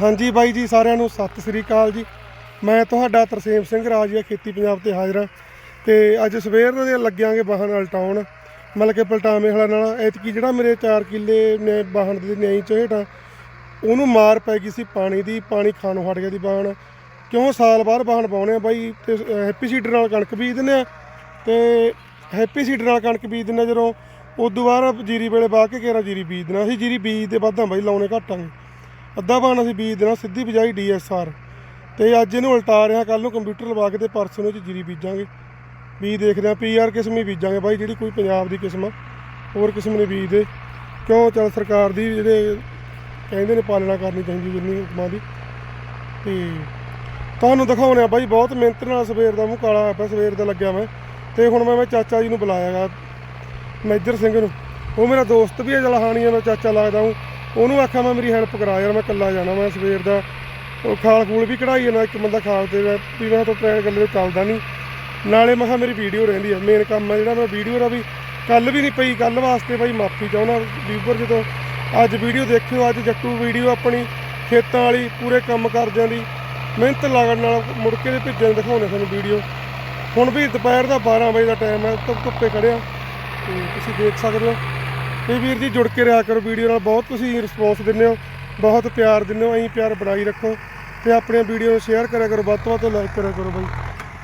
ਹਾਂਜੀ ਬਾਈ ਜੀ, ਸਾਰਿਆਂ ਨੂੰ ਸਤਿ ਸ੍ਰੀ ਅਕਾਲ ਜੀ। ਮੈਂ ਤੁਹਾਡਾ ਤਰਸੇਮ ਸਿੰਘ ਰਾਜੀਆ ਖੇਤੀ ਪੰਜਾਬ ਤੇ ਹਾਜ਼ਰ ਹਾਂ। ਤੇ ਅੱਜ ਸਵੇਰ ਦੇ ਲੱਗਿਆਂਗੇ ਵਾਹਨ ਉਲਟਾਉਣ ਮਤਲਬ ਕਿ ਪਲਟਾਵੇਂ ਹਲਾ ਨਾਲ। ਐਤਕੀ ਜਿਹੜਾ ਮੇਰੇ 4 ਕਿੱਲੇ ਨੇ ਵਾਹਨ ਦੀ ਨਿਆਈ ਚ ਹੇਠਾਂ, ਉਹਨੂੰ ਮਾਰ ਪੈ ਗਈ ਸੀ ਪਾਣੀ ਦੀ, ਪਾਣੀ ਖਾਣੋਂ ਹਟ ਗਿਆ ਦੀ ਵਾਹਨ। ਕਿਉਂ? ਸਾਲ ਬਾਅਦ ਵਾਹਨ ਪਾਉਣੇ ਆ ਬਾਈ, ਤੇ ਹੈਪੀ ਸੀਡਰ ਨਾਲ ਕਣਕ ਬੀਜ ਦਿੰਦੇ ਆ। ਤੇ ਹੈਪੀ ਸੀਡਰ ਨਾਲ ਕਣਕ ਬੀਜ ਦਿੰਦੇ ਆ ਜਦੋਂ, ਉਦੋਂ ਬਾਅਦ ਜੀਰੀ ਵੇਲੇ ਬਾਹ ਕੇ ਕੇਰਾ ਜੀਰੀ ਬੀਜ ਦੇਣਾ ਅਸੀਂ ਜੀਰੀ ਬੀਜ ਦੇ ਵਾਧਾਂ ਬਾਈ ਲਾਉਣੇ ਘਟਾਂਗੇ ਅੱਧਾ ਬਾਣ ਅਸੀਂ ਬੀਜ ਦੇਣਾ, ਸਿੱਧੀ ਬਜਾਈ ਡੀਐਸਆਰ ਤੇ ਅੱਜ ਇਹਨੂੰ ਉਲਟਾ ਰਿਹਾ ਕੱਲ ਨੂੰ ਕੰਪਿਊਟਰ ਲਵਾ ਕੇ ਤੇ ਪਰਸੋਂ ਨੂੰ 'ਚ ਜੀਰੀ ਬੀਜਾਂਗੇ। ਬੀਜ ਦੇਖਦੇ ਆ ਪੀਆਰ ਕਿਸਮ ਹੀ ਬੀਜਾਂਗੇ ਬਾਈ, ਜਿਹੜੀ ਕੋਈ ਪੰਜਾਬ ਦੀ ਕਿਸਮ ਆ, ਹੋਰ ਕਿਸਮ ਨੇ ਬੀਜ ਦੇ। ਕਿਉਂ? ਚੱਲ ਸਰਕਾਰ ਦੀ ਜਿਹੜੇ ਕਹਿੰਦੇ ਨੇ ਪਾਲਣਾ ਕਰਨੀ ਚਾਹੀਦੀ ਜਿੰਨੀ ਹੁਕਮਾਂ ਦੀ। ਤੇ ਤੁਹਾਨੂੰ ਦਿਖਾਉਣੇ ਆ ਬਾਈ, ਬਹੁਤ ਮਿਹਨਤ ਨਾਲ ਸਵੇਰ ਦਾ ਮੂੰਹ ਕਾਲਾ ਹੋਇਆ ਪਿਆ, ਸਵੇਰ ਦਾ ਲੱਗਿਆ ਮੈਂ। ਤੇ ਹੁਣ ਮੈਂ ਮੈਂ ਚਾਚਾ ਜੀ ਨੂੰ ਬੁਲਾਇਆਗਾ ਮੇਜਰ ਸਿੰਘ ਨੂੰ। ਉਹ ਮੇਰਾ ਦੋਸਤ ਵੀ ਹੈ ਜਲਹਾਨੀਆ ਦਾ ਚਾਚਾ ਲੱਗਦਾ ਹੂੰ। ਉਹਨੂੰ ਆਖਿਆ ਮੈਂ ਮੇਰੀ ਹੈਲਪ ਕਰਾ ਯਾਰ, ਮੈਂ ਇਕੱਲਾ ਜਾਣਾ, ਮੈਂ ਸਵੇਰ ਦਾ ਉਹ ਖਾਲ ਖੂਲ ਵੀ ਕਢਾਈ ਜਾਂਦਾ, ਇੱਕ ਬੰਦਾ ਖਾਲ ਤੇ ਮੈਂ ਵੀ ਮੈਂ ਤਾਂ ਟ੍ਰੈਨ ਗੱਲੇ ਚੱਲਦਾ ਨਹੀਂ ਨਾਲੇ ਮੈਂ ਕਿਹਾ ਮੇਰੀ ਵੀਡੀਓ ਰਹਿੰਦੀ ਹੈ ਮੇਨ ਕੰਮ ਹੈ ਜਿਹੜਾ, ਮੈਂ ਵੀਡੀਓ ਦਾ ਵੀ ਕੱਲ ਵੀ ਨਹੀਂ ਪਈ ਕੱਲ ਵਾਸਤੇ ਬਾਈ ਮਾਫੀ ਚਾਹੁੰਦਾ ਵੀਵਰ ਜਦੋਂ। ਅੱਜ ਵੀਡੀਓ ਦੇਖਿਓ, ਅੱਜ ਜੱਟੂ ਵੀਡੀਓ ਆਪਣੀ ਖੇਤਾਂ ਵਾਲੀ, ਪੂਰੇ ਕੰਮ ਕਰਦਿਆਂ ਦੀ। ਮਿਹਨਤ ਲੱਗਣ ਨਾਲ ਮੁੜ ਕੇ ਦੇ ਭੇਜਣ ਦਿਖਾਉਣੇ ਤੁਹਾਨੂੰ ਵੀਡੀਓ ਹੁਣ ਵੀ ਦੁਪਹਿਰ ਦਾ 12 ਵਜੇ ਦਾ ਟਾਈਮ ਹੈ ਧੁੱਪ ਧੁੱਪੇ ਖੜਿਆ ਤੇ ਤੁਸੀਂ ਦੇਖ ਸਕਦੇ ਹੋ। ਤੇ ਵੀਰ ਜੀ ਜੁੜ ਕੇ ਰਿਹਾ ਕਰੋ ਵੀਡੀਓ ਨਾਲ। ਬਹੁਤ ਤੁਸੀਂ ਰਿਸਪੌਂਸ ਦਿੰਦੇ ਹੋ, ਬਹੁਤ ਪਿਆਰ ਦਿੰਦੇ ਹੋ, ਐਂ ਪਿਆਰ ਬਣਾਈ ਰੱਖੋ ਤੇ ਆਪਣੀਆਂ ਵੀਡੀਓ ਨੂੰ ਸ਼ੇਅਰ ਕਰਿਆ ਕਰੋ, ਵੱਧ ਤੋਂ ਵੱਧ ਲਾਈਕ ਕਰਿਆ ਕਰੋ ਬਾਈ।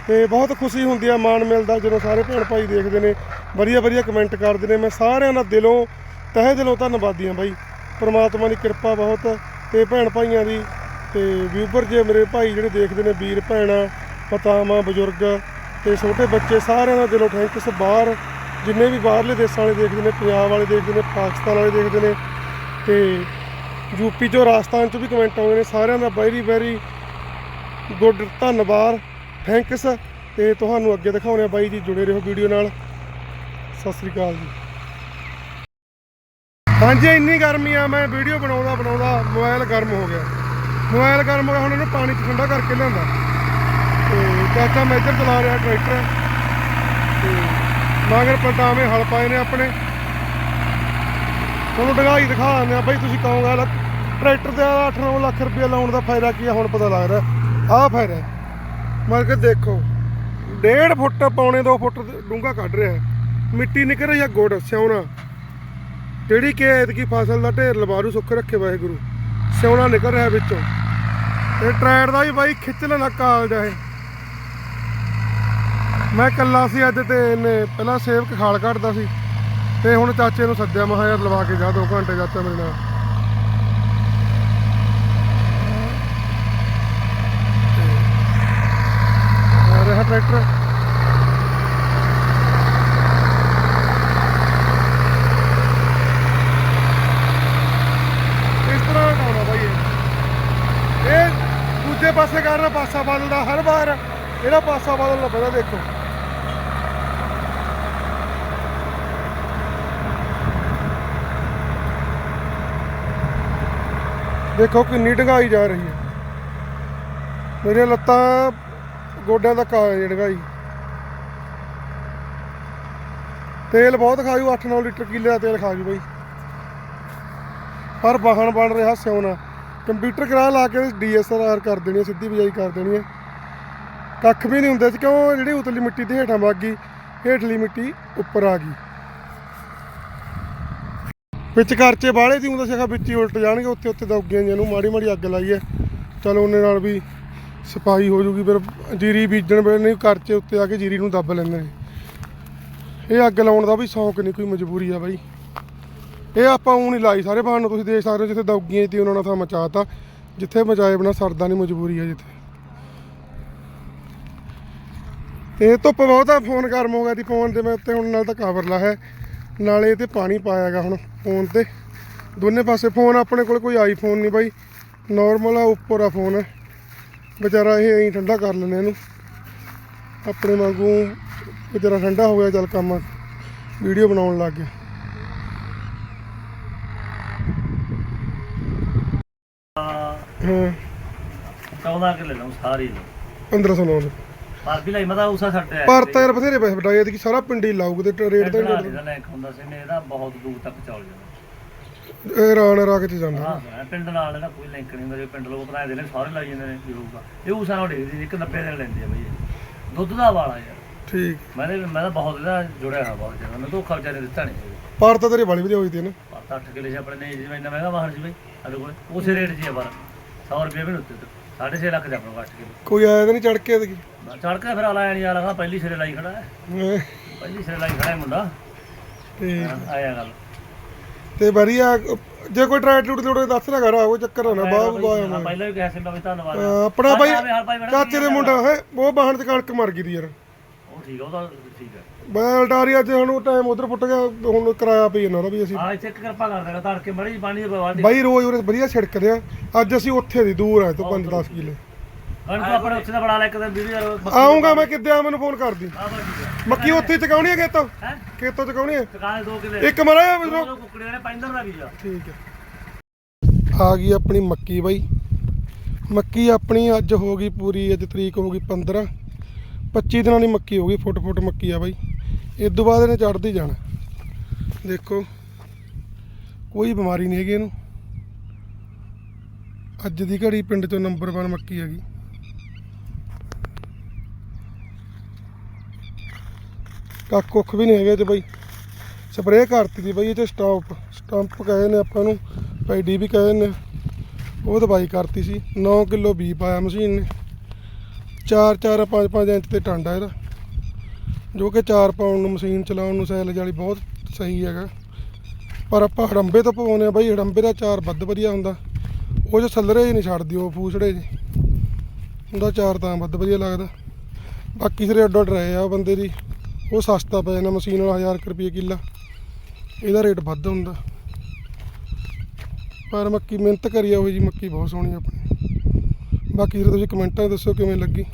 ਤੇ ਬਹੁਤ ਖੁਸ਼ੀ ਹੁੰਦੀ ਆ ਮਾਣ ਮਿਲਦਾ ਜਦੋਂ ਸਾਰੇ ਭੈਣ ਭਾਈ ਦੇਖਦੇ ਨੇ, ਵਧੀਆ ਵਧੀਆ ਕਮੈਂਟ ਕਰਦੇ ਨੇ। ਮੈਂ ਸਾਰਿਆਂ ਦਾ ਦਿਲੋਂ, ਤਹਿ ਦਿਲੋਂ ਧੰਨਵਾਦੀ ਆ ਬਾਈ। ਪਰਮਾਤਮਾ ਦੀ ਕਿਰਪਾ ਬਹੁਤ ਤੇ ਭੈਣ ਭਾਈਆਂ ਦੀ ਤੇ ਵਿਊਵਰ ਜੇ ਮੇਰੇ ਭਾਈ ਜਿਹੜੇ ਦੇਖਦੇ ਨੇ, ਵੀਰ, ਭੈਣਾਂ, ਪਤਾਵਾਂ, ਬਜ਼ੁਰਗ ਤੇ ਛੋਟੇ ਬੱਚੇ, ਸਾਰਿਆਂ ਦਾ ਦਿਲੋਂ ਥੈਂਕਸ ਬਾਹਰ ਜਿੰਨੇ ਵੀ ਬਾਹਰਲੇ ਦੇਸ਼ਾਂ ਵਾਲੇ ਦੇਖਦੇ ਨੇ, ਪੰਜਾਬ ਵਾਲੇ ਦੇਖਦੇ ਨੇ, ਪਾਕਿਸਤਾਨ ਵਾਲੇ ਦੇਖਦੇ ਨੇ ਤੇ ਯੂਪੀ ਚੋਂ ਰਾਜਸਥਾਨ ਚੋਂ ਵੀ ਕਮੈਂਟ ਆਉਂਦੇ ਨੇ, ਸਾਰਿਆਂ ਦਾ ਵੈਰੀ ਵੈਰੀ ਗੁੱਡ ਧੰਨਵਾਦ ਥੈਂਕਸ ਤੇ ਤੁਹਾਨੂੰ ਅੱਗੇ ਦਿਖਾਉਣੇ ਆ ਬਾਈ ਜੀ ਜੁੜੇ ਰਹੋ ਵੀਡੀਓ ਨਾਲ। ਸਤਿ ਸ੍ਰੀ ਅਕਾਲ ਜੀ। ਹਾਂਜੀ, ਇੰਨੀ ਗਰਮੀ ਆ, ਮੈਂ ਵੀਡੀਓ ਬਣਾਉਂਦਾ ਬਣਾਉਂਦਾ ਮੋਬਾਈਲ ਗਰਮ ਹੋ ਗਿਆ। ਮੋਬਾਈਲ ਗਰਮ ਹੋ ਗਿਆ, ਹੁਣ ਇਹਨੂੰ ਪਾਣੀ 'ਚ ਠੰਡਾ ਕਰਕੇ ਲਿਆਂਦਾ। ਤੇ ਚਾਚਾ ਮੈਜਰ ਚਲਾ ਰਿਹਾ, ਟਰੈਕਟਰ। ਤੇ ਮਗਰ ਪਟਾਵੇਂ ਹਲ ਪਾਏ ਨੇ ਆਪਣੇ। ਤੁਹਾਨੂੰ ਡਗਾਈ ਦਿਖਾ ਦਿੰਦੇ ਆ ਬਾਈ ਤੁਸੀਂ ਕਹੋਗੇ ਲੈ ਟਰੈਕਟਰ ਦਾ 8-9 ਲੱਖ ਰੁਪਏ ਲਾਉਣ ਦਾ ਫਾਇਦਾ ਕੀ ਆ, ਹੁਣ ਪਤਾ ਲੱਗ ਰਿਹਾ ਆਹ ਫਾਇਦਾ ਹੈ। ਮਰ ਕੇ ਦੇਖੋ 1.5 ਫੁੱਟ ਪੌਣੇ 2 ਫੁੱਟ ਡੂੰਘਾ ਕੱਢ ਰਿਹਾ ਮਿੱਟੀ ਨਿਕਲ ਰਹੀ ਹੈ ਗੁੜ, ਸਿਉਣਾ। ਜਿਹੜੀ ਕਿ ਐਤਕੀ ਫਸਲ ਦਾ ਢੇਰ ਲਵਾਰੂ ਸੁੱਖ ਰੱਖੇ ਵਾਹਿਗੁਰੂ। ਸਿਉਣਾ ਨਿਕਲ ਰਿਹਾ ਵਿੱਚੋਂ। ਤੇ ਟਰੈਕਟਰ ਦਾ ਵੀ ਬਾਈ ਖਿੱਚ ਲੈਣਾ ਕਾਲਜ ਜਾਏ ਮੈਂ ਇਕੱਲਾ ਸੀ ਅੱਜ ਤੇ ਇਹਨੇ ਪਹਿਲਾਂ ਸੇਵਕ ਖਾਲ ਕੱਢਦਾ ਸੀ ਤੇ ਹੁਣ ਚਾਚੇ ਨੂੰ ਸੱਦਿਆ, ਮੈਂ ਕਿਹਾ ਯਾਰ ਲਵਾ ਕੇ ਜਾ 2 ਘੰਟੇ ਚਾਚਾ ਮੇਰੇ ਨਾਲ। ਰਿਹਾ ਟਰੈਕਟਰ। ਇਸ ਤਰ੍ਹਾਂ ਹਟਾਉਣਾ ਬਾਈ ਇਹ? ਇਹ ਦੂਜੇ ਪਾਸੇ ਕਰਨਾ ਪਾਸਾ ਬਦਲਦਾ ਹਰ ਵਾਰ। ਇਹਦਾ ਪਾਸਾ ਬਦਲਣਾ ਪੈਂਦਾ, ਦੇਖੋ। ਦੇਖੋ ਕਿੰਨੀ ਡੰਗਾਈ ਜਾ ਰਹੀ ਹੈ। ਮੇਰੀਆਂ ਲੱਤਾਂ ਗੋਡਿਆਂ ਤੱਕ ਆ ਗਈ ਡੰਗਾਈ। ਤੇਲ ਬਹੁਤ ਖਾਜੂ 8-9 ਲੀਟਰ ਕਿੱਲੇ ਦਾ ਤੇਲ ਖਾਜੂ ਬਾਈ। ਪਰ ਵਾਹਣ ਬਣ ਰਿਹਾ ਸਿਉਣਾ ਕੰਪਿਊਟਰ ਕਰਾ ਲਾ ਕੇ ਡੀਐਸਆਰ ਕਰ ਦੇਣੀ ਹੈ, ਸਿੱਧੀ ਬਿਜਾਈ ਕਰ ਦੇਣੀ ਹੈ। ਕੱਖ ਵੀ ਨਹੀਂ ਹੁੰਦਾ ਸੀ ਕਿਉਂ? ਜਿਹੜੀ ਉਤਲੀ ਮਿੱਟੀ ਤੇ ਹੇਠਾਂ ਵਗ ਗਈ ਹੇਠਲੀ ਮਿੱਟੀ ਉੱਪਰ ਆ ਗਈ। ਵਿੱਚ ਖਰਚੇ ਬਾਹਲੇ ਦੀ ਹੁੰਦਾ ਸੀਗਾ ਵਿੱਚ ਹੀ ਉਲਟ ਜਾਣਗੇ, ਉੱਥੇ ਉੱਥੇ ਤਾਂ ਉੱਗੀਆਂ ਜਿਹਨੂੰ ਮਾੜੀ ਮਾੜੀ ਅੱਗ ਲਾਈ ਹੈ। ਚਲੋ ਉਹਨੇ ਨਾਲ ਵੀ ਸਫ਼ਾਈ ਹੋ ਜੂਗੀ, ਫਿਰ ਜੀਰੀ ਬੀਜਣ ਵੇਲੇ ਨਹੀਂ, ਖਰਚੇ ਉੱਤੇ ਆ ਕੇ ਜੀਰੀ ਨੂੰ ਦੱਬ ਲੈਂਦੇ ਨੇ। ਇਹ ਅੱਗ ਲਾਉਣ ਦਾ ਵੀ ਸ਼ੌਂਕ ਨਹੀਂ, ਕੋਈ ਮਜਬੂਰੀ ਆ ਬਾਈ। ਇਹ ਆਪਾਂ ਊਂ ਨਹੀਂ ਲਾਈ, ਸਾਰੇ ਬਾਹਰ ਨੂੰ ਤੁਸੀਂ ਦੇਖ ਸਕਦੇ ਹੋ, ਜਿੱਥੇ ਦੌਗੀਆਂ ਸੀ, ਉਹਨਾਂ ਨਾਲ ਤਾਂ ਮਚਾਤਾ। ਜਿੱਥੇ ਮਚਾਏ ਬਣਾ ਸਰਦਾ ਨਹੀਂ ਮਜਬੂਰੀ ਆ ਜਿੱਥੇ। ਤੇ ਧੁੱਪ ਬਹੁਤ ਆ, ਫੋਨ ਗਰਮ ਹੋ ਗਿਆ ਦੀ ਫੋਨ ਤੇ ਮੈਂ ਉੱਤੇ ਹੁਣ ਨਾਲ ਤਾਂ ਕਵਰ ਲਾ ਹੈ। ਨਾਲੇ ਤੇ ਪਾਣੀ ਪਾਇਆਗਾ ਹੁਣ ਫੋਨ ਤੇ। ਦੋਨੇ ਪਾਸੇ ਫੋਨ ਆਪਣੇ ਕੋਲ ਕੋਈ ਆਈਫੋਨ ਨਹੀਂ ਬਾਈ। ਨਾਰਮਲ ਆ ਉੱਪਰ ਆ ਫੋਨ। ਵਿਚਾਰਾ ਇਹ ਐਂ ਠੰਡਾ ਕਰ ਲੈਂਦੇ ਇਹਨੂੰ। ਆਪਣੇ ਵਾਂਗੂ ਵਿਚਾਰਾ ਠੰਡਾ ਹੋ ਗਿਆ ਚੱਲ ਕੰਮ। ਵੀਡੀਓ ਬਣਾਉਣ ਲੱਗ ਗਿਆ। ਹਾਂ। 14 ਕਿੱਲੇ ਨੂੰ ਸਾਰੀ ਨੂੰ। 1509 ਪਰ ਵੀ ਲਈ ਮਤਾ ਉਸਾ ਪਰ ਤਾਂ ਯਾਰ ਬਥੇਰੇ ਪੈਸੇ ਵਟਾਏ ਕਿ ਸਾਰਾ ਪਿੰਡੀ ਲਾਊਗਾ ਤੇ ਰੇਟ ਤਾਂ ਨਹੀਂ ਲੈਂਕ ਹੁੰਦਾ ਸੀ ਨੇ ਇਹਦਾ ਬਹੁਤ ਦੂਰ ਤੱਕ ਚੱਲ ਜਾਂਦਾ ਇਹ ਰਾਣ ਰਾਗ ਚ ਜਾਂਦਾ? ਹਾਂ ਮੈਂ ਪਿੰਡ ਨਾਲ ਇਹਦਾ ਕੋਈ ਲਿੰਕ ਨਹੀਂ ਮੇਰੇ ਪਿੰਡ ਲੋਕ ਭਰਾ ਦੇ ਨੇ ਸਾਰੇ ਲਾਈ ਜਾਂਦੇ ਨੇ ਵੀ ਹੋਊਗਾ। ਇਹ ਉਸਾਂ ਨਾਲ ਡੇਗਦੀ ਇੱਕ 90 ਦਿਨ ਲੈਂਦੀ ਆ ਬਈ ਇਹ। ਦੁੱਧ ਦਾ ਵਾਲਾ ਯਾਰ। ਠੀਕ। ਮੈਂ ਮੈਂ ਤਾਂ ਬਹੁਤ ਇਹਦਾ ਜੁੜਿਆ ਹੋਇਆ ਬਹੁਤ ਜ਼ਿਆਦਾ ਮੈਂ ਧੋਖਾ ਵਿਚਾਰੇ ਦਿੱਤਾ ਨਹੀਂ ਪਰ ਤਾਂ ਤੇਰੀ ਬੜੀ ਵਧੀਆ ਹੋਈ ਤੀ ਨਾ। ਪਰ ਤਾਂ 8 ਕਿਲੇ ਆਪਣੇ ਨੇ ਜਿਵੇਂ ਇੰਨਾ ਮਹਿੰਗਾ ਵਾਹਨ ਸੀ ਬਈ ਸਾਡੇ ਕੋਲ। ਉਸੇ ਰੇਟ 'ਚ ਹੀ ਆ ਪਰ 100 ਰੁਪਏ ਵੀ ਉੱਤੇ 6.5 ਲੱਖ ਦੇ ਆਪਣਾ 8 ਕਿਲੇ। ਕੋਈ ਆਇਆ ਤਾਂ ਨਹੀਂ ਚੜ ਕੇ ਇਹਦੇ ਚੜ ਕੇ ਫਿਰ ਆਲਾ ਨਹੀਂ ਆ ਲਗਾ ਪਹਿਲੀ ਸਿਰੇ ਲਾਈ ਖੜਾ ਹੈ। ਪਹਿਲੀ ਸਿਰੇ ਲਾਈ ਖੜਾ ਹੈ ਮੁੰਡਾ। ਤੇ ਹਾਂ, ਆਇਆ ਗੱਲ। ਤੇ ਵਧੀਆ ਜੇ ਕੋਈ ਟਰਾਈ ਟੂਟ ਤੋੜੇ ਦੱਸ ਨਾ ਕਰ ਕੋਈ ਚੱਕਰ ਨਾ ਬਾਹ ਬਾਹ ਹਾਂ, ਪਹਿਲਾਂ ਵੀ ਕਿਹਾ ਸੀ ਮੈਂ ਵੀ ਧੰਨਵਾਦ। ਆਪਣਾ ਭਾਈ ਚਾਚੇ ਦੇ ਮੁੰਡਾ ਹੈ ਉਹ ਬਾਹਣ ਤੇ ਕਣਕ ਮਰ ਗਈ ਦੀ ਯਾਰ। ਉਹ ਠੀਕ ਆ ਉਹ ਤਾਂ ਠੀਕ ਹੈ ਮੈਂ ਅਲਟਾਰੀ ਅੱਜ ਹੁਣ ਟਾਈਮ ਉਧਰ ਪੁੱਟ ਗਿਆ ਹੁਣ ਕਿਰਾਇਆ ਪਈ ਜਾਂਦਾ ਉਹਦਾ ਵੀ ਅਸੀਂ। ਆ ਇੱਥੇ ਕਿਰਪਾ ਕਰ ਦੇਗਾ ਧੜ ਕੇ ਮੜੀ ਪਾਣੀ ਦੀ ਬਾਈ ਰੋਜ਼ ਵਧੀਆ ਛਿੜਕਦੇ ਆ। ਅੱਜ ਅਸੀਂ ਉੱਥੇ ਦੀ ਦੂਰ ਆ ਤੋਂ 5-10 ਕਿਲੇ। ਕਣਕ ਆਪਣੇ ਉੱਥੇ ਦਾ ਬਣਾ ਲੈ ਇੱਕ ਦਿਨ ਵੀਡੀਓ ਯਾਰ ਆਉਂਗਾ ਮੈਂ ਕਿੱਦੇ ਮੈਨੂੰ ਫੋਨ ਕਰਦੀ। ਮੱਕੀ ਉੱਥੇ ਚਕਾਉਣੀ ਹੈ ਖੇਤੋਂ? ਹੈ? ਖੇਤੋਂ ਚਕਾਉਣੀ ਹੈ ਟਿਕਾਣੇ ਦੋ ਕਿਲੇ। ਇੱਕ ਮਰਾ ਕੁੱਕੜੀਆਂ ਨੇ ਪੈਂਦਰ ਦਾ ਠੀਕ ਹੈ ਆ ਗਈ ਆਪਣੀ ਮੱਕੀ ਬਾਈ। ਮੱਕੀ ਆਪਣੀ ਅੱਜ ਹੋ ਗਈ ਪੂਰੀ ਅੱਜ ਤਰੀਕ ਹੋ ਗਈ 15 25 ਦਿਨਾਂ ਦੀ ਮੱਕੀ ਹੋ ਗਈ ਫੁੱਟ ਫੁੱਟ ਮੱਕੀ ਆ ਬਾਈ। ਇਸ ਤੋਂ ਬਾਅਦ ਇਹਨੇ ਚੜਦੀ ਜਾਣਾ। ਦੇਖੋ ਕੋਈ ਬਿਮਾਰੀ ਨਹੀਂ ਹੈਗੀ ਇਹਨੂੰ। ਅੱਜ ਦੀ ਘੜੀ ਪਿੰਡ ਚੋਂ ਨੰਬਰ 1 ਮੱਕੀ ਹੈਗੀ। ਕੱਖ ਕੁੱਖ ਵੀ ਨਹੀਂ ਹੈਗੇ ਤੇ ਬਾਈ ਸਪਰੇਅ ਕਰਤੀ ਦੀ ਬਾਈ ਇਹ ਤੇ ਸਟਾਪ ਸਟੰਪ ਕਹੇ ਨੇ ਆਪਾਂ ਨੂੰ ਪੈਡੀ ਵੀ ਕਹੇ ਨੇ। ਉਹ ਦਵਾਈ ਕਰਤੀ ਸੀ 9 ਕਿਲੋ ਬੀ ਪਾਇਆ ਮਸ਼ੀਨ ਨੇ। 4 4 5 5 ਇੰਚ ਤੇ ਟਾਂਡਾ ਇਹਦਾ। ਜੋ ਕਿ 4 ਪਾਉਣ ਨੂੰ ਮਸ਼ੀਨ ਚਲਾਉਣ ਨੂੰ ਸੈਲਜ ਵਾਲੀ ਬਹੁਤ ਸਹੀ ਹੈਗਾ। ਪਰ ਆਪਾਂ ਹੜੰਬੇ ਤੋਂ ਪਵਾਉਂਦੇ ਆ ਬਾਈ, ਹੜੰਬੇ ਦਾ ਚਾਰ ਵੱਧ ਵਧੀਆ ਹੁੰਦਾ। ਉਹ ਜੋ ਸੱਲਰੇ ਹੀ ਨਹੀਂ ਛੱਡਦੀ, ਉਹ ਫੂਸੜੇ ਜੀ ਉਹਦਾ ਚਾਰ ਤਾਂ ਵੱਧ ਵਧੀਆ ਲੱਗਦਾ। ਬਾਕੀ ਸਿਰੇ ਅੱਡੋ ਅੱਡ ਰਹੇ ਆ ਬੰਦੇ ਦੀ। ਉਹ ਸਸਤਾ ਪੈ ਜਾਂਦਾ ਮਸ਼ੀਨ ਵਾਲਾ 1000 ਰੁਪਏ ਕਿੱਲਾ। ਇਹਦਾ ਰੇਟ ਵੱਧ ਹੁੰਦਾ। ਪਰ ਮੱਕੀ ਮਿਹਨਤ ਕਰੀ ਆ ਉਹ ਜੀ, ਮੱਕੀ ਬਹੁਤ ਸੋਹਣੀ ਆਪਣੀ। ਬਾਕੀ ਫਿਰ ਤੁਸੀਂ ਕਮੈਂਟਾਂ 'ਚ ਦੱਸੋ ਕਿਵੇਂ ਲੱਗੀ।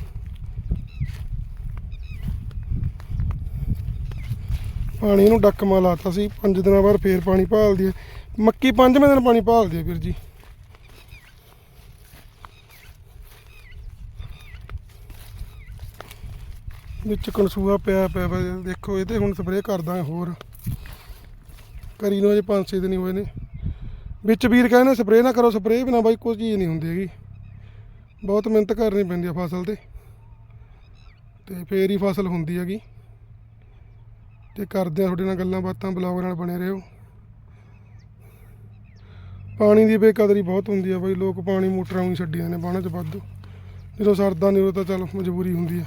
ਪਾਣੀ ਨੂੰ ਡੱਕਮਾ ਲਾਤਾ ਸੀ 5 ਦਿਨਾਂ ਬਾਅਦ ਫੇਰ ਪਾਣੀ ਭਾਲਦੀ ਹੈ ਮੱਕੀ 5ਵੇਂ ਦਿਨ ਪਾਣੀ ਭਾਲਦੀ ਹੈ ਵੀਰ ਜੀ। ਵਿੱਚ ਕਨਸੂਆ ਪਿਆ ਪਿਆ ਵਾ। ਦੇਖੋ, ਇਹਦੇ ਹੁਣ ਸਪਰੇਅ ਕਰਦਾ ਹੋਰ। ਕਰੀ ਨੂੰ ਅਜੇ 5-6 ਦਿਨ ਹੀ ਹੋਏ ਨੇ। ਵਿੱਚ ਵੀਰ ਕਹਿੰਦੇ ਸਪਰੇਅ ਨਾ ਕਰੋ ਸਪਰੇਅ ਬਿਨਾ ਬਾਈ ਕੋਈ ਚੀਜ਼ ਨਹੀਂ ਹੁੰਦੀ ਹੈਗੀ। ਬਹੁਤ ਮਿਹਨਤ ਕਰਨੀ ਪੈਂਦੀ ਆ ਫਸਲ ਤੇ। ਤੇ ਫੇਰ ਹੀ ਫਸਲ ਹੁੰਦੀ ਹੈਗੀ। ਤੇ ਕਰਦੇ ਆ ਤੁਹਾਡੇ ਨਾਲ ਗੱਲਾਂ ਬਾਤਾਂ, ਬਲੌਗ ਨਾਲ ਬਣੇ ਰਹੋ। ਪਾਣੀ ਦੀ ਬੇਕਦਰੀ ਬਹੁਤ ਹੁੰਦੀ ਆ ਬਾਈ। ਲੋਕ ਪਾਣੀ ਮੋਟਰਾਂ ਨੂੰ ਛੱਡੀਆਂ ਨੇ ਬਾਣਾ 'ਚ ਵਾਧੂ। ਜਦੋਂ ਸਰਦਾ ਨਹੀਂ ਉਹ ਤਾਂ ਚਲ ਮਜਬੂਰੀ ਹੁੰਦੀ ਆ।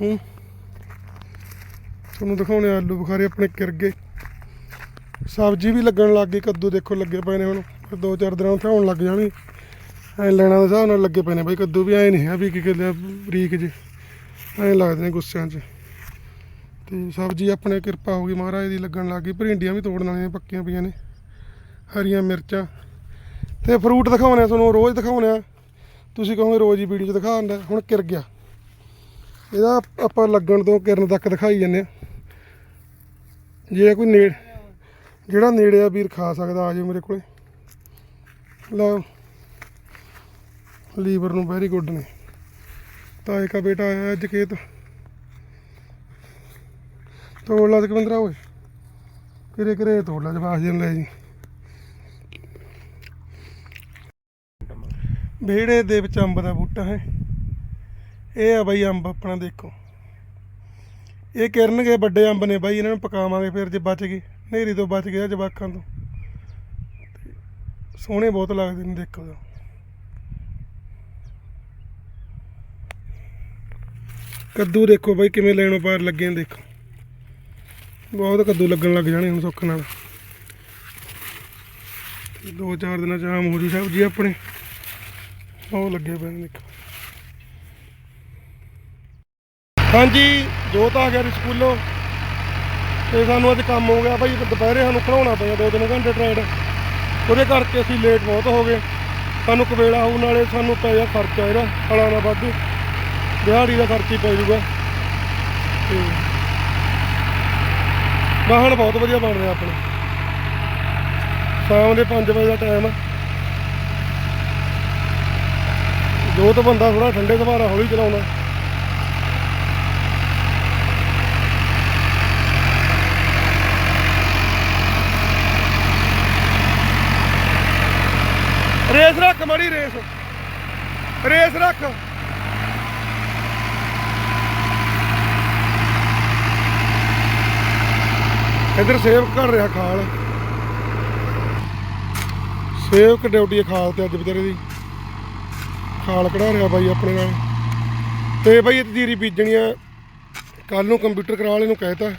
ਹੂੰ। ਤੁਹਾਨੂੰ ਦਿਖਾਉਣੇ ਆਲੂ ਬੁਖਾਰੇ ਆਪਣੇ ਕਿਰ ਗਏ। ਸਬਜ਼ੀ ਵੀ ਲੱਗਣ ਲੱਗ ਗਈ, ਕੱਦੂ ਦੇਖੋ ਲੱਗੇ ਪਏ ਨੇ ਹੁਣ। ਫਿਰ ਦੋ ਚਾਰ ਦਿਨਾਂ ਨੂੰ ਹੋਣ ਲੱਗ ਜਾਣੀ। ਐ ਲੈਣਾ ਦੇ ਹਿਸਾਬ ਨਾਲ ਲੱਗੇ ਪਏ ਨੇ ਬਾਈ, ਕੱਦੂ ਵੀ ਐ ਨਹੀਂ ਹੈ ਵੀ ਕਿ ਕਿਲੇ ਬਰੀਕ ਜੇ। ਐ ਲੱਗਦੇ ਨੇ ਗੁੱਸਿਆਂ 'ਚ। ਤੇ ਸਬਜ਼ੀ ਆਪਣੇ ਕਿਰਪਾ ਹੋ ਗਈ ਮਹਾਰਾਜ ਦੀ, ਲੱਗਣ ਲੱਗ ਗਈ। ਭਿੰਡੀਆਂ ਵੀ ਤੋੜਨ ਵਾਲੀਆਂ ਪੱਕੀਆਂ ਪਈਆਂ ਨੇ। ਹਰੀਆਂ ਮਿਰਚਾਂ। ਤੇ ਫਰੂਟ ਦਿਖਾਉਣੇ ਆ ਤੁਹਾਨੂੰ, ਰੋਜ਼ ਦਿਖਾਉਣੇ ਆ। ਤੁਸੀਂ ਕਹੋਗੇ ਰੋਜ਼ ਹੀ ਵੀਡੀਓ 'ਚ ਦਿਖਾਉਂਦਾ ਹੁਣ ਕਿਰ ਗਿਆ। ਇਹਦਾ ਆਪਾਂ ਲੱਗਣ ਤੋਂ ਕਿਰਨ ਤੱਕ ਦਿਖਾਈ ਜਾਂਦੇ ਆ ਜੇ ਕੋਈ ਨੇੜ ਜਿਹੜਾ ਨੇੜੇ ਆ ਵੀਰ ਖਾ ਸਕਦਾ, ਆ ਜਾਓ ਮੇਰੇ ਕੋਲੇ। ਲਓ। ਲੀਵਰ ਨੂੰ ਵੈਰੀ ਗੁੱਡ ਨੇ। ਤਾਏ ਕਾ ਬੇਟਾ ਆਇਆ ਅੱਜ ਖੇਤ। ਤੋੜ ਲਾ ਤਕਵੰਦਰਾ ਓਏ। ਕਿਰੇ ਕਿਰੇ ਤੋੜ ਲਾ ਜਵਾਸ ਜਨ ਲੈ ਜੀ। ਵਿਹੜੇ ਦੇ ਵਿੱਚ ਅੰਬ ਦਾ ਬੂਟਾ ਹੈ। ਇਹ ਆ ਬਾਈ ਅੰਬ ਆਪਣਾ ਦੇਖੋ। ਇਹ ਕਿਰਨਗੇ, ਵੱਡੇ ਅੰਬ ਨੇ ਬਾਈ, ਇਹਨਾਂ ਨੂੰ ਪਕਾਵਾਂਗੇ ਫਿਰ ਜੇ ਬਚ ਗਏ। ਹਨੇਰੀ ਤੋਂ ਬਚ ਗਿਆ ਜਵਾਕਾਂ ਤੋਂ। ਸੋਹਣੇ ਬਹੁਤ ਲੱਗਦੇ ਨੇ ਦੇਖੋ ਕੱਦੂ ਦੇਖੋ ਬਾਈ ਕਿਵੇਂ ਲੈਣੋਂ ਪਾਰ ਲੱਗੇ ਨੇ ਦੇਖੋ। ਬਹੁਤ ਕੱਦੂ ਲੱਗਣ ਲੱਗ ਜਾਣੇ ਹੁਣ ਸੁੱਖ ਨਾਲ। ਦੋ ਚਾਰ ਦਿਨਾਂ ਚ ਆਮ ਹੋ ਜੂ ਸਬਜ਼ੀ ਆਪਣੇ। ਉਹ ਲੱਗੇ ਪਏ ਨੇ ਦੇਖੋ। ਹਾਂਜੀ, ਜੋਤ ਆ ਗਿਆ ਸਕੂਲੋਂ। ਤੇ ਸਾਨੂੰ ਅੱਜ ਕੰਮ ਹੋ ਗਿਆ ਭਾਈ, ਦੁਪਹਿਰੇ ਸਾਨੂੰ ਖੜਾਉਣਾ ਪਿਆ ਦੋ ਤਿੰਨ ਘੰਟੇ ਟ੍ਰੇਡ ਉਹਦੇ ਕਰਕੇ ਅਸੀਂ ਲੇਟ ਬਹੁਤ ਹੋ ਗਏ। ਸਾਨੂੰ ਕਵੇਲਾ ਹੋਣ ਨਾਲੇ ਸਾਨੂੰ ਪੈ ਗਿਆ ਖਰਚਾ ਇਹਦਾ, ਫਲਾਂ ਦਾ ਵਾਧੂ। ਦਿਹਾੜੀ ਦਾ ਖਰਚ ਹੀ ਪੈ ਜੂਗਾ ਤੇ ਵਾਹਣ ਬਹੁਤ ਵਧੀਆ ਬਣ ਰਿਹਾ ਆਪਣਾ। ਸ਼ਾਮ ਦੇ 5 ਵਜੇ ਦਾ ਟਾਈਮ ਜੋ ਤਾਂ ਬੰਦਾ ਥੋੜਾ ਠੰਡੇ ਦੁਬਾਰਾ ਹੌਲੀ ਚਲਾਉਂਦਾ। ਰੇਸ ਰੱਖ, ਮੜੀ ਰੇਸ। ਰੇਸ ਰੱਖ। ਇਧਰ ਸੇਵਕ ਕਰ ਰਿਹਾ ਖਾਲ। ਸੇਵਕ ਡਿਊਟੀ ਖਾਲ ਤੇ ਅੱਜ ਵਿਚਾਰੇ ਦੀ। ਖਾਲ ਕਢਾ ਰਿਹਾ ਬਾਈ ਆਪਣੇ ਨਾਲ। ਤੇ ਬਾਈ ਇਹ ਜੀਰੀ ਬੀਜਣੀ ਆ। ਕੱਲ ਨੂੰ ਕੰਪਿਊਟਰ ਕਰਾ ਵਾਲੇ ਨੂੰ ਕਹਿਤਾ।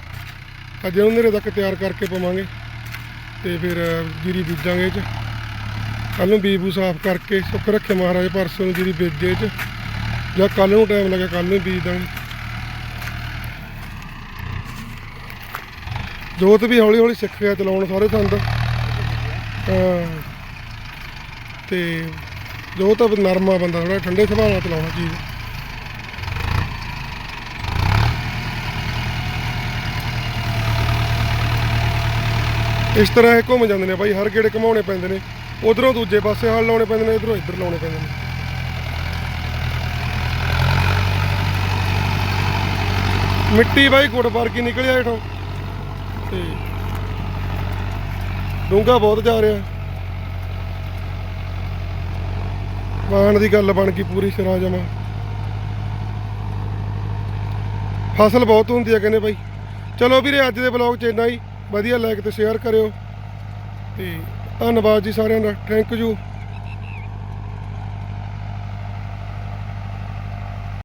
ਅੱਜ ਉਹਨੂੰ ਨੇਰੇ ਤੱਕ ਤਿਆਰ ਕਰਕੇ ਪਵਾਂਗੇ। ਤੇ ਫਿਰ ਜੀਰੀ ਬੀਜਾਂਗੇ ਇਹ ਚ। ਕੱਲ ਨੂੰ ਬੀਬੂ ਸਾਫ਼ ਕਰਕੇ ਸੁੱਕ ਰੱਖੇ ਮਹਾਰਾਜ ਪਰਸੋਂ ਨੂੰ ਜੀਰੀ ਬੀਜੇ ਚ ਜਾਂ ਕੱਲ ਨੂੰ ਟਾਈਮ ਲੱਗੇ ਕੱਲ ਨੂੰ ਬੀਜ ਦਾਂਗੇ ਜੋਤ ਵੀ ਹੌਲੀ ਹੌਲੀ ਸਿੱਖ ਗਿਆ ਚਲਾਉਣ ਸਾਰੇ ਸੰਦ ਤੇ ਜੋਤ ਤਾਂ ਨਰਮਾ ਬੰਦਾ ਥੋੜਾ ਠੰਡੇ ਸੁਭਾਅ ਨਾਲ ਚਲਾਉਣਾ ਚੀਜ਼। ਇਸ ਤਰ੍ਹਾਂ ਇਹ ਘੁੰਮ ਜਾਂਦੇ ਨੇ ਭਾਈ ਹਰ ਗੇੜੇ ਘਮਾਉਣੇ ਪੈਂਦੇ ਨੇ। ਉਧਰੋਂ ਦੂਜੇ ਪਾਸੇ ਹਲ ਲਾਉਣੇ ਪੈਂਦੇ ਨੇ, ਇਧਰੋਂ ਇੱਧਰ ਲਾਉਣੇ ਪੈਂਦੇ ਨੇ। ਮਿੱਟੀ ਬਾਈ ਗੁੜ ਵਰਗੀ ਨਿਕਲਿਆ ਹੇਠੋਂ? ਤੇ ਡੂੰਘਾ ਬਹੁਤ ਜਾ ਰਿਹਾ। ਵਾਹਣ ਦੀ ਗੱਲ ਬਣ ਗਈ ਪੂਰੀ ਸਿਰਾ ਜਮਾ। ਫਸਲ ਬਹੁਤ ਹੁੰਦੀ ਹੈ ਕਹਿੰਦੇ ਬਾਈ। ਚਲੋ ਵੀਰੇ, ਅੱਜ ਦੇ ਬਲੌਗ 'ਚ ਇੰਨਾ ਹੀ। ਵਧੀਆ ਲਾਈਕ ਤੇ ਸ਼ੇਅਰ ਕਰਿਓ। ਤੇ ਧੰਨਵਾਦ ਜੀ ਸਾਰਿਆਂ ਦਾ ਥੈਂਕ ਯੂ